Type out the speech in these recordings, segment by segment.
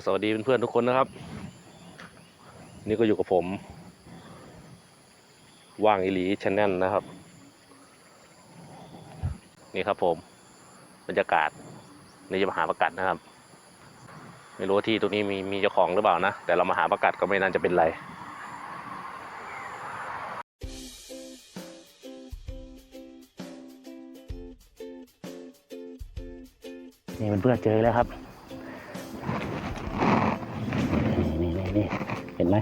็สวัสดีเพื่อนๆทุกคนนะครับ นี่ก็อยู่กับผม ว่างอิลีชแนลนะครับ นี่ครับผมบรรยากาศในจะมาหาประกัดนะครับ ไม่รู้ที่ตรงนี้มีมีเจ้าของหรือเปล่านะ แต่เรามาหาประกัดก็ไม่น่าจะเป็นไรนี่เพื่อนๆเจอแล้วครับ ไหม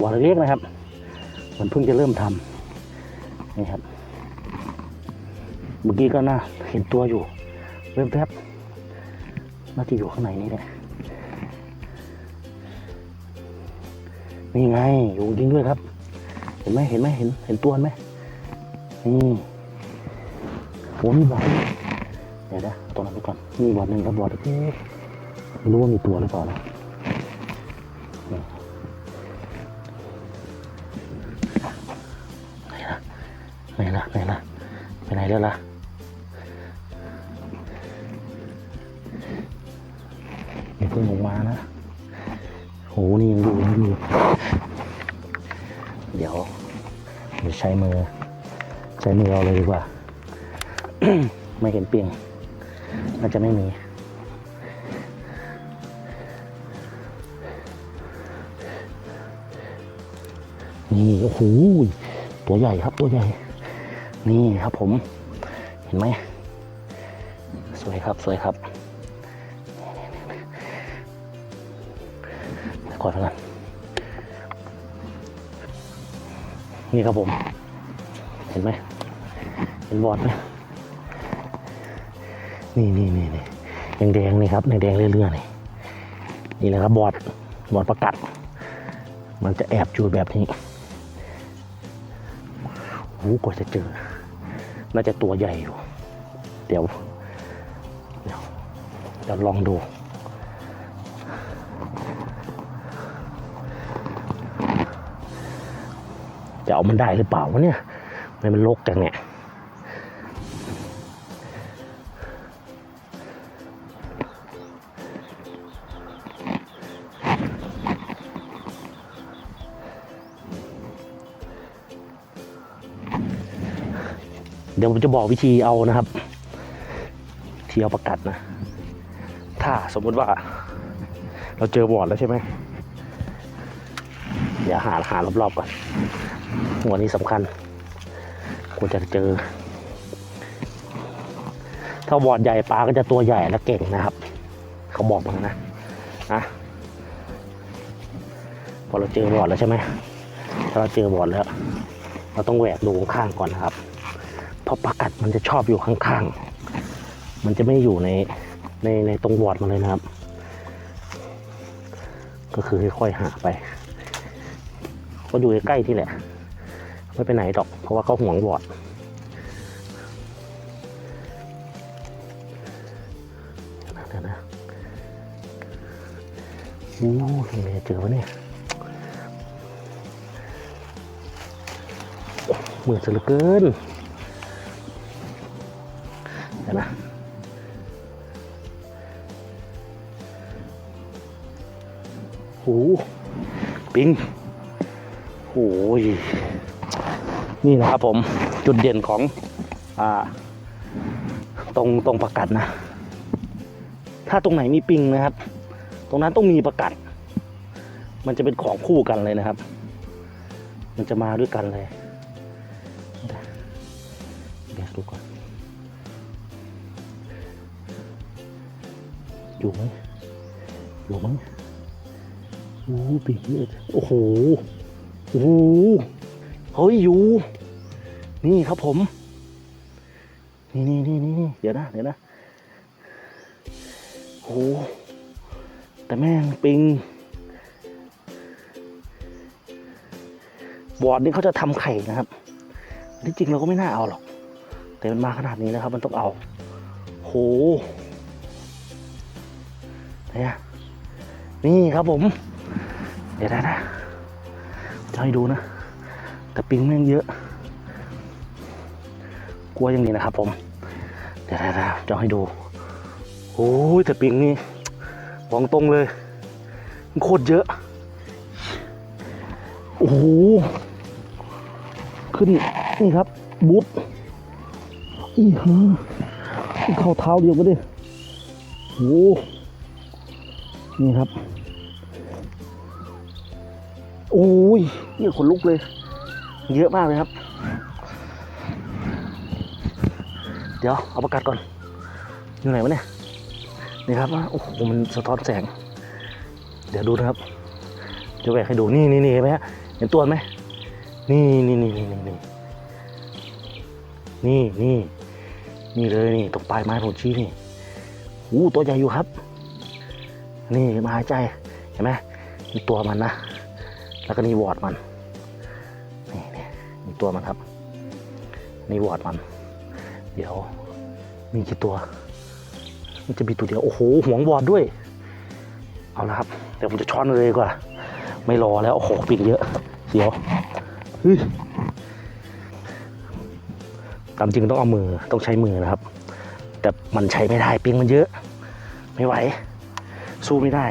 บ่อเล็กๆนะครับ มันเพิ่งจะเริ่มทำนี่ครับ เมื่อกี้ก็น่าเห็นตัวอยู่แวบๆน่าจะอยู่ข้างในนี้แหละนี่ไงอยู่จริงด้วยครับ เห็นไหมเห็นไหมเห็นเห็นตัวไหมนี่โอ้มีบ่อเดี๋ยวนะตัวนั้นไปก่อนมีบ่อหนึ่งครับบ่อเล็กๆไม่รู้ว่ามีตัวหรือเปล่านะ แล้วล่ะ อย่าเพิ่งออกมานะ โห นี่ยังอยู่ยังอยู่ เดี๋ยวเดี๋ยวใช้มือ ใช้มือเอาเลยดีกว่า ไม่เห็นเปียงน่าจะไม่มีนี่โอ้โหตัวใหญ่ครับตัวใหญ่ นี่ครับผม เห็นไหม สวยครับสวยครับกดแล้วกันนี่ครับผม เห็นไหมเห็นบอดไหมนี่นี่นี่นี่แดงๆนี่ครับแดงๆเรื่อยๆนี่นี่แหละครับบอดบอดประกัด มันจะแอบอยู่แบบนี้โอ้โหกว่าจะเจอ น่าจะตัวใหญ่อยู่ เดี๋ยว เดี๋ยวลองดูจะเอามันได้หรือเปล่าวะเนี่ยทำไม่มันลกจังเนี่ย ดี๋ยวผมจะบอกวิธีเอานะครับที่เอาประกัดนะ ถ้าสมมุติว่า เราเจอบอร์ดแล้วใช่ไหมอย่าหาหารอบๆก่อนหัวนี้สำคัญควรจะเจอ ถ้าบอร์ดใหญ่ปลาก็จะตัวใหญ่และเก่งนะครับ เขาบอกมานะนะพอเราเจอบอร์ดแล้วใช่ไหมถ้าเราเจอบอร์ดแล้ว เราต้องแหวกดูข้างก่อนนะครับ เพราะปลากัดมันจะชอบอยู่ข้างๆ มันจะไม่อยู่ในในในตรงวอดมันเลยนะครับ ก็คือค่อยๆหาไป ก็อยู่ใกล้ๆที่แหละ ไม่ไปไหนหรอก เพราะว่าเขาห่วงวอดเดี๋ยวนะโอ้ยไม่เจอวะเนี่ยเหมือนจะเหลือเกิน โอ้ปิงโอ้ยนี่นะครับผมจุดเด่นของอ่าตรงตรงประกัดนะ ถ้าตรงไหนมีปิงนะครับ ตรงนั้นต้องมีประกัด มันจะเป็นของคู่กันเลยนะครับ มันจะมาด้วยกันเลยเดี๋ยวดูก่อนอยู่ไหมอยู่ไหม โอ้โหปีกเยอะโอ้โหโอ้โหเฮ้ยอยู่ นี่ครับผม นี่นี่นี่นี่เดี๋ยวนะเดี๋ยวนะโอ้โหแต่แม่งปิงบอร์ดนี่เขาจะทำไข่นะครับที่จริงเราก็ไม่น่าเอาหรอก แต่มันมาขนาดนี้แล้วครับ มันต้องเอาโหเนี่ยนี่ครับผม เดี๋ยวนะจะให้ดูนะ แต่ปิงแม่งเยอะ กลัวอย่างนี้นะครับ ผม เดี๋ยวนะจะให้ดู โอ้ยแต่ปิงนี่บอกตรงเลยโคตรเยอะ โอ้โห ขึ้น นี่ครับบูทอีฮะเข้าเท้าเดียวก็ดิโอ้โหนี่ครับ โอ้ยนี่ขนลุกเลย เยอะมากเลยครับ เดี๋ยวเอาประกาศก่อน อยู่ไหนวะเนี่ย นี่ครับ โอ้โห มันสะท้อนแสง เดี๋ยวดูนะครับ จะแหวกให้ดู นี่นี่นี่เห็นไหมฮะ เห็นตัวไหม นี่นี่นี่นี่นี่นี่นี่นี่นี่เลยนี่ตรงปลายไม้ผมชี้นี่อู้ตัวใหญ่อยู่ครับ นี่มาหายใจ เห็นไหมตัวมันนะ แล้วก็นี่วอร์ดมันนี่นี่มีตัวมันครับ นี่วอร์ดมัน เดี๋ยว มีกี่ตัว มันจะมีตัวเดียว โอ้โหห่วงวอร์ดด้วย เอาละครับ เดี๋ยวผมจะช้อนเลยดีกว่า ไม่รอแล้ว โอ้โหปิดเยอะเสียวเฮ้ยตามจริงต้องเอามือต้องใช้มือนะครับ แต่มันใช้ไม่ได้ปิงมันเยอะ ไม่ไหว สู้ไม่ได้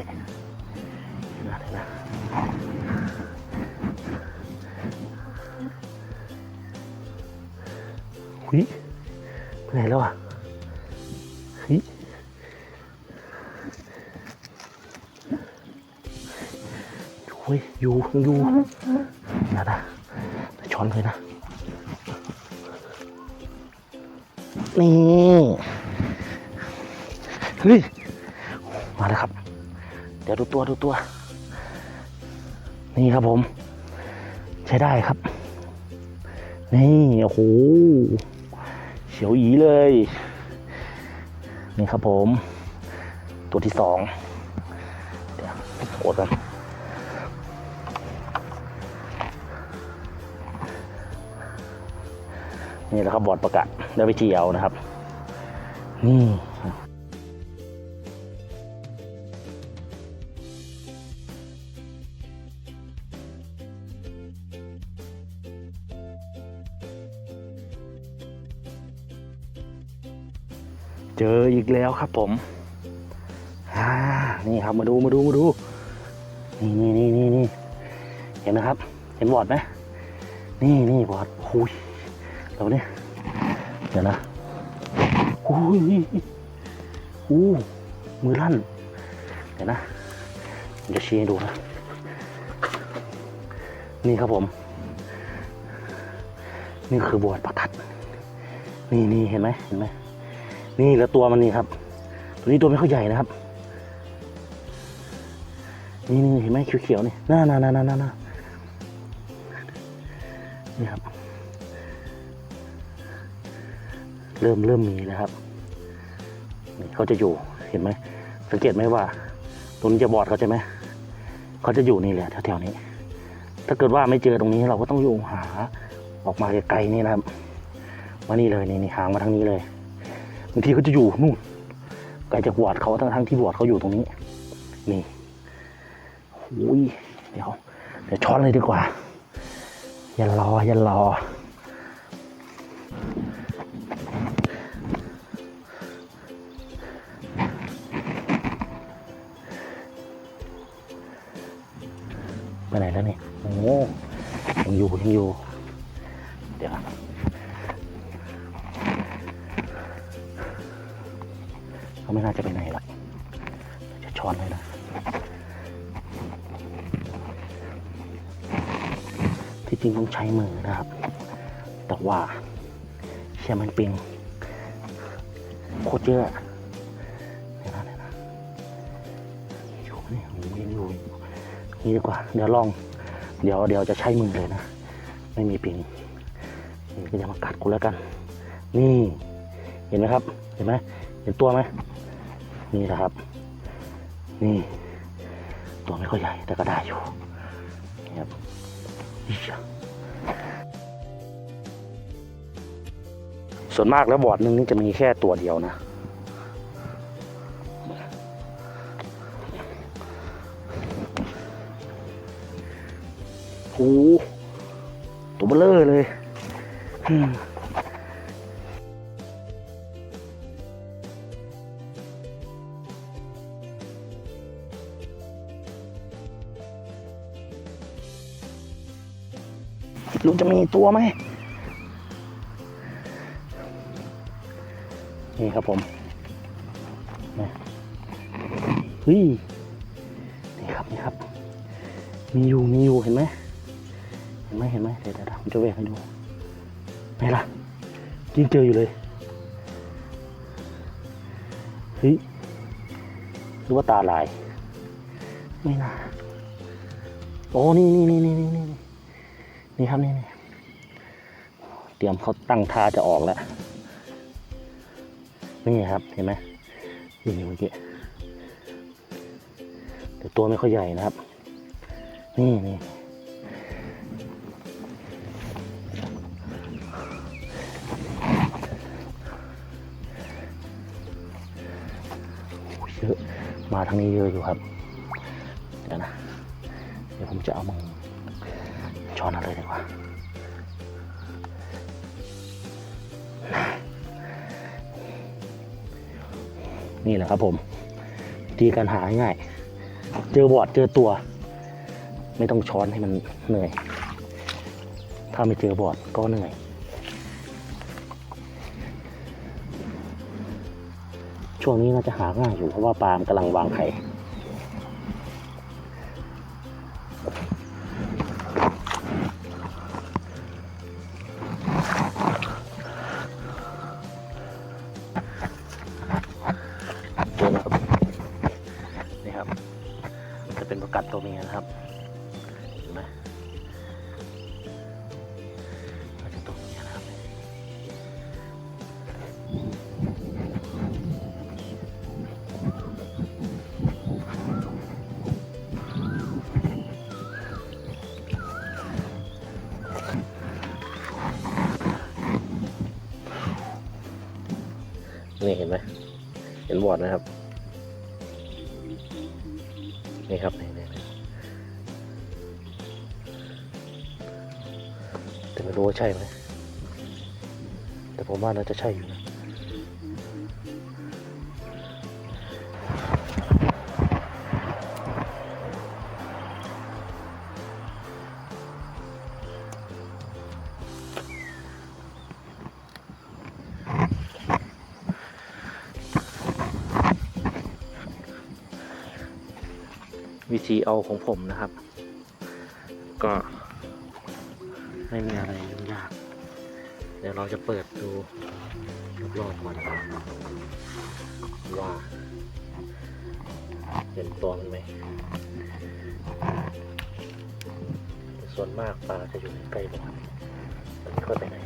หุยไปไหนแล้วอะหุยโอ้ยอยู่ยังอยู่นะนะช้อนเลยนะ นี่เฮ้ยมาแล้วครับ เดี๋ยวดูตัวดูตัว นี่ครับผม ใช้ได้ครับ นี่ โอ้โห เฉียวอีเลย นี่ครับผม ตัวที่สองเดี๋ยวโอดกันนี่แหละครับบอร์ดประกาศได้ไปเจียวนะครับ นี่ เจออีกแล้วครับผมนี่ครับมาดูมาดูมาดู นี่นี่นี่นี่นี่เห็นนะครับ เห็นบอดไหมนี่นี่บอดหุยเราเนี่ยเดี๋ยวนะอุ้ยอู้มือลั่นเดี๋ยวนะผมจะชี้ให้ดูนะ นี่ครับผม นี่คือบวชประทัด นี่นี่เห็นไหมเห็นไหม นี่แล้วตัวมันนี่ครับ ตัวนี้ตัวไม่ค่อยใหญ่นะครับ นี่นี่เห็นไหมเขียวๆนี่น่าน่าน่าน่าน่านี่ครับ เริ่มเริ่มมีแล้วครับนี่เขาจะอยู่เห็นไหมสังเกตไหมว่าตรงนี้จะบอดเขาใช่ไหมเขาจะอยู่นี่แหละแถวๆนี้ ถ้าเกิดว่าไม่เจอตรงนี้เราก็ต้องอยู่หาออกมาไกลๆนี่นะครับมานี่เลยนี่นี่หางมาทางนี้เลย บางทีเขาจะอยู่นู่นไกลจากบอดเขาทั้งทั้งๆที่บอดเขาอยู่ตรงนี้ นี่โอ้ยเดี๋ยวเดี๋ยวช้อนเลยดีกว่า อย่ารออย่ารอไปไหนแล้วเนี่ยโอ้ยังอยู่ยังอยู่ เดี๋ยว น่าจะไปไหนละจะช้อนเลยนะที่จริงต้องใช้มือนะครับ แต่ว่าเชื่อมันปิงโคตรเยอะเดี๋ยวนะเดี๋ยวนะอยู่เนี่ยยังอยู่นี่ดีกว่า เดี๋ยวลอง เดี๋ยวเดี๋ยวจะใช้มือเลยนะ ไม่มีปิงนี่ก็จะมากัดกูแล้วกัน นี่ เห็นไหมครับ เห็นไหมเห็นตัวไหม นี่นะครับ นี่ ตัวไม่ค่อยใหญ่แต่ก็ได้อยู่นี่ครับอิ๊ยะส่วนมากแล้วบอร์ดหนึงนี่จะมีแค่ตัวเดียวนะโอ้ตัวเบลเลอร์เลย ลุงจะมีตัวไหมนี่ครับผมเฮ้ยนี่ครับนี่ครับ มีอยู่มีอยู่เห็นไหมเห็นไหมเห็นไหมเดี๋ยวเดี๋ยวผมจะแหวกให้ดูไหนล่ะยิ่งเจออยู่เลยเฮ้ยหรือว่าตาลาย ไม่น่าโอ้นี่นี่นี่นี่นี่ นี่ครับนี่นี่เตรียมเขาตั้งท่าจะออกแล้ว นี่ครับเห็นไหมนี่เมื่อกี้แต่ตัวไม่ค่อยใหญ่นะครับ นี่นี่เยอะมาทางนี้เยอะอยู่ครับ เดี๋ยวนะ เดี๋ยวผมจะเอามือ ช้อนเอะไรดีกว่า นี่แหละครับผม ทีการหาง่าย เจอบอดเจอตัว ไม่ต้องช้อนให้มันเหนื่อย ถ้าไม่เจอบอดก็เหนื่อย ช่วงนี้น่าจะหาง่ายอยู่เพราะว่าปลามกำลังวางไข่ นี่เห็นไหมเห็นบอร์ดนะครับ นี่ครับนี่นี่แต่ไม่รู้ว่าใช่ไหมแต่ผมว่าน่าจะใช่อยู่นะ วิธีเอาของผมนะครับ ก็ไม่มีอะไรยุ่งยาก เดี๋ยวเราจะเปิดดูรอบๆก่อนว่าเห็นตัวมันไหมแต่ส่วนมากปลาจะอยู่ใกล้บ่อมันไม่ค่อยไปไหน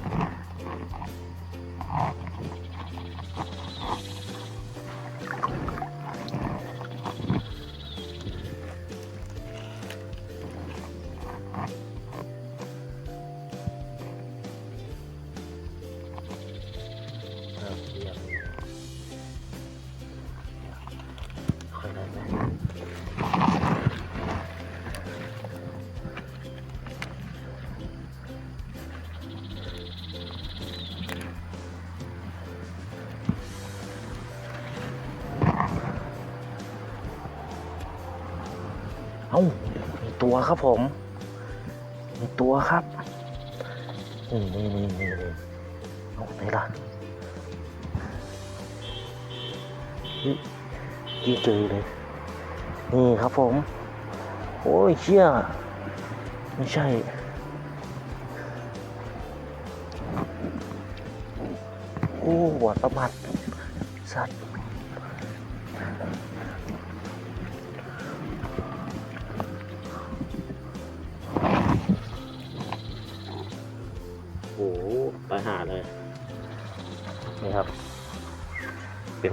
ครับผมมีตัวครับนี่นี่นี่นี่นี่เอาไหนล่ะยี่เจอเลย นี่ครับผม โอ้ยเชี่ยไม่ใช่โอ้หัวประมาทสัตว์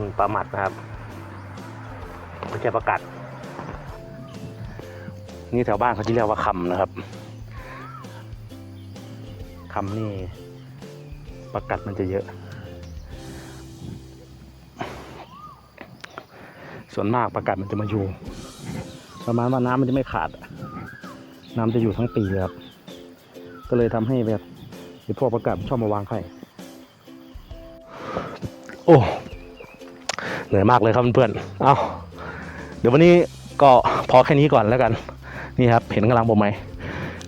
ป็นปลาหมัดนะครับไม่ใช่ประกัด นี่แถวบ้านเขาจะเรียกว่าคำนะครับคำนี่ประกัดมันจะเยอะ ส่วนมากประกัดมันจะมาอยู่ ประมาณว่าน้ำมันจะไม่ขาด น้ำจะอยู่ทั้งปีครับ ก็เลยทำให้แบบพวกประกัดชอบมาวางไข่โอ้ เหนื่อยมากเลยครับเพื่อนๆเอาเดี๋ยววันนี้ก็พอแค่นี้ก่อนแล้วกัน นี่ครับ เห็นกำลังผมไหม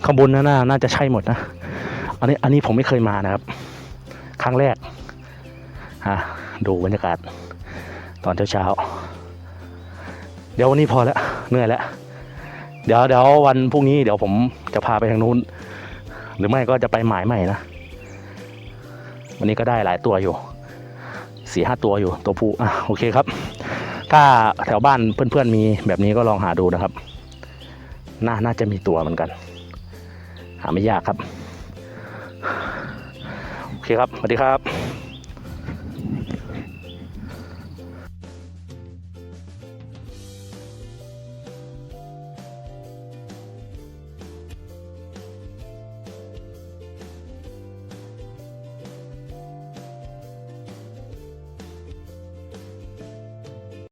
ข้างบนน่าน่าจะใช่หมดนะ อันนี้อันนี้ผมไม่เคยมานะครับ ครั้งแรกฮะดูบรรยากาศ ตอนเช้าๆเดี๋ยววันนี้พอแล้วเหนื่อยแล้วเดี๋ยวเดี๋ยววันพรุ่งนี้เดี๋ยวผมจะพาไปทางนู้น หรือไม่ก็จะไปหมายใหม่นะ วันนี้ก็ได้หลายตัวอยู่ สี่ห้าตัวอยู่ตัวผู้อะโอเคครับ ถ้าแถวบ้านเพื่อนๆมีแบบนี้ก็ลองหาดูนะครับ น่าน่าจะมีตัวเหมือนกัน หาไม่ยากครับ โอเคครับสวัสดีครับ